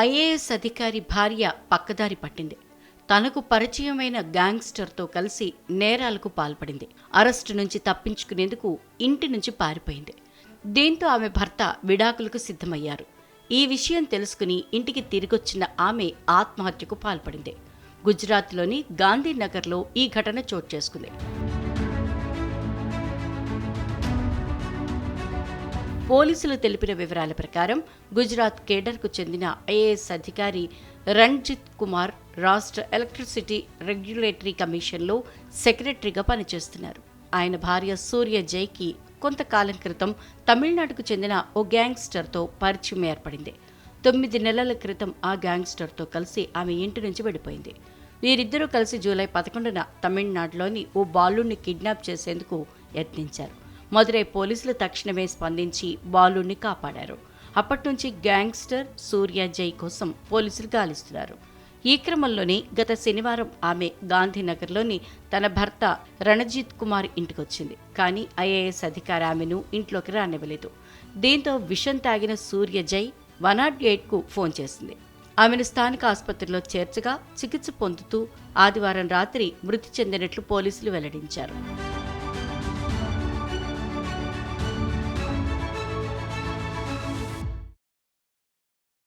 IAS అధికారి భార్య పక్కదారి పట్టింది. తనకు పరిచయమైన గ్యాంగ్స్టర్తో కలిసి నేరాలకు పాల్పడింది. అరెస్టు నుంచి తప్పించుకునేందుకు ఇంటి నుంచి పారిపోయింది. దీంతో ఆమె భర్త విడాకులకు సిద్ధమయ్యారు. ఈ విషయం తెలుసుకుని ఇంటికి తిరిగొచ్చిన ఆమె ఆత్మహత్యకు పాల్పడింది. గుజరాత్లోని గాంధీనగర్లో ఈ ఘటన చోటు చేసుకుంది. పోలీసులు తెలిపిన వివరాల ప్రకారం గుజరాత్ కేడర్కు చెందిన ఐఏఎస్ అధికారి రణ్జిత్ కుమార్ రాష్ట్ర ఎలక్ట్రిసిటీ రెగ్యులేటరీ కమిషన్లో సెక్రటరీగా పనిచేస్తున్నారు. ఆయన భార్య సూర్య జైకి కొంతకాలం క్రితం తమిళనాడుకు చెందిన ఓ గ్యాంగ్స్టర్తో పరిచయం ఏర్పడింది. తొమ్మిది నెలల క్రితం ఆ గ్యాంగ్స్టర్తో కలిసి ఆమె ఇంటి నుంచి వెళ్ళిపోయింది వీరిద్దరూ కలిసి జూలై పదకొండున తమిళనాడులోని ఓ బాలుడిని కిడ్నాప్ చేసేందుకు యత్నించారు. మదురై పోలీసులు తక్షణమే స్పందించి బాలుని కాపాడారు. అప్పటి నుంచి గ్యాంగ్స్టర్ సూర్య జై కోసం పోలీసులు గాలిస్తున్నారు. ఈ క్రమంలోనే గత శనివారం ఆమె గాంధీనగర్లోని తన భర్త రణజిత్ కుమార్ ఇంటికొచ్చింది. కానీ ఐఏఎస్ అధికారి ఆమెను ఇంట్లోకి రానివ్వలేదు. దీంతో విషం తాగిన సూర్య జై వన్ నాట్ ఎయిట్కు ఫోన్ చేసింది. ఆమెను స్థానిక ఆసుపత్రిలో చేర్చగా చికిత్స పొందుతూ ఆదివారం రాత్రి మృతి చెందినట్లు పోలీసులు వెల్లడించారు.